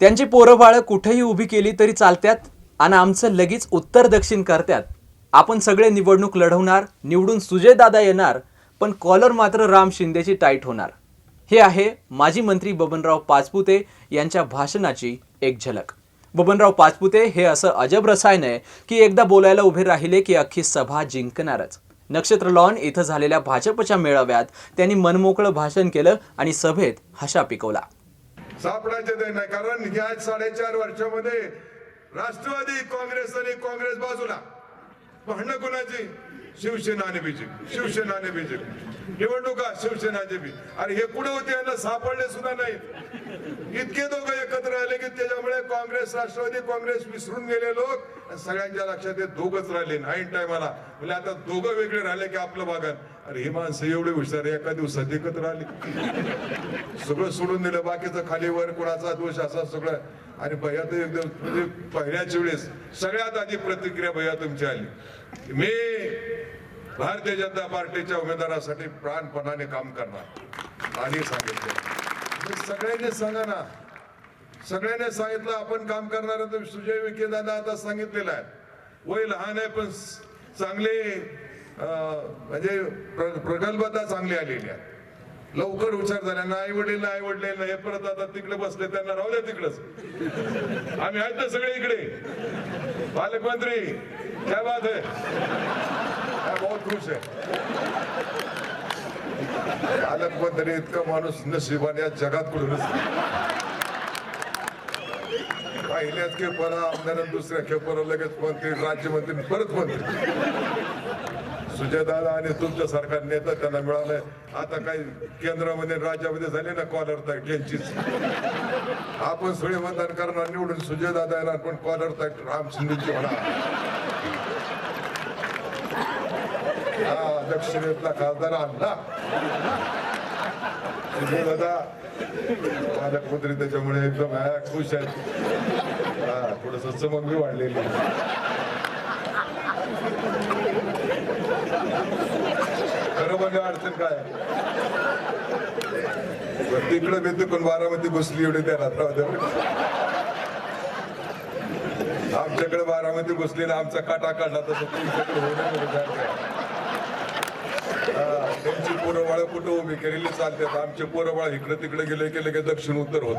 त्यांची पोरं बाळं कुठेही उभी केली तरी चालत्यात आणि आमचं लगेच उत्तर दक्षिण करत्यात. आपण सगळे निवडणूक लढवणार निवडून सुजयदादा येणार पण कॉलर मात्र राम शिंदेची टाईट होणार. हे आहे माजी मंत्री बबनराव पाचपुते यांच्या भाषणाची एक झलक. बबनराव पाचपुते हे असं अजब रसायन आहे की एकदा बोलायला उभे राहिले की अख्खी सभा जिंकणारच. नक्षत्र लॉन इथं झालेल्या भाजपच्या मेळाव्यात त्यांनी मनमोकळं भाषण केलं आणि सभेत हशा पिकवला. सापडायचे ते नाही कारण या साडेचार वर्षामध्ये राष्ट्रवादी काँग्रेस आणि काँग्रेस बाजूला भांडणं कोणाची? शिवसेना आणि बीजेपी. शिवसेना आणि बीजेपी. निवडणुका शिवसेना बीजेपी. अरे हे कुठे होते? यांना सापडले सुद्धा नाही इतके दोघं एकत्र आले की त्याच्यामुळे काँग्रेस राष्ट्रवादी काँग्रेस विसरून गेले लोक. सगळ्यांच्या लक्षात हे दोघच राहिले. नाईन टायमाला म्हणजे आता दोघं वेगळे राहिले की आपलं बागान अरे ही माणसं एवढे हुशार एका दिवसात एकत्र आले. सगळं सोडून दिलं. बाकीचं खालीवर कुणाचा दोष असा सगळं. आणि भैया तर एकदम म्हणजे पहिल्याच वेळेस सगळ्यात आधी प्रतिक्रिया भैया तुमची आली. मी भारतीय जनता पार्टीच्या उमेदवारासाठी प्राणपणाने काम करणार. आधी सांगितलं. म्हणजे सगळ्यांनी सांगा ना. सगळ्यांनी सांगितलं आपण काम करणार तर सुजय विखे दादा आता सांगितलेलं आहे. वय लहान आहे पण चांगले म्हणजे प्र- प्रगल्भता चांगली आलेली आहे. लवकर हुशार झाल्या ना आई वडील आई वडील हे परत आता तिकडे बसले त्यांना राहू तिकडच. आम्ही आहेत ना सगळे इकडे. पालकमंत्री काय बात आहे मैं बहुत खुश आहे पालकमंत्री इतका माणूस नशिबाने या जगात कुठूनच पहिल्याच खेपाला आमदार दुसऱ्या खेपाला लगेच मंत्री राज्यमंत्री परत मंत्री. सुजयदादा आणि तुमच्या सरकार नेता त्यांना मिळालंय. आता काही केंद्रामध्ये राज्यामध्ये झाले ना कॉलर तक यांचीच आपण सगळे मतदान करणार निवडून सुजयदादा येणार पण कॉलर तक राम शिंदेची म्हणा. हा दक्षिणेतला खासदार आणला माझ्या कुत्री त्याच्यामुळे एकदम हा, खुश आहेत हा थोडस चमक वाढलेली खरं म्हणजे अडचण काय तिकडे मी पण बारामती घुसली एवढी त्या रात्रामध्ये आमच्याकडे बारामती घुसली ना आमचा काटा काढला तसं तुमच्याकडे होणं त्यांची पोरवाळ कुठं उभी केलेली चालतात? आमचे पोरबाळ इकडे तिकडे गेले गेले की दक्षिण उत्तर होत.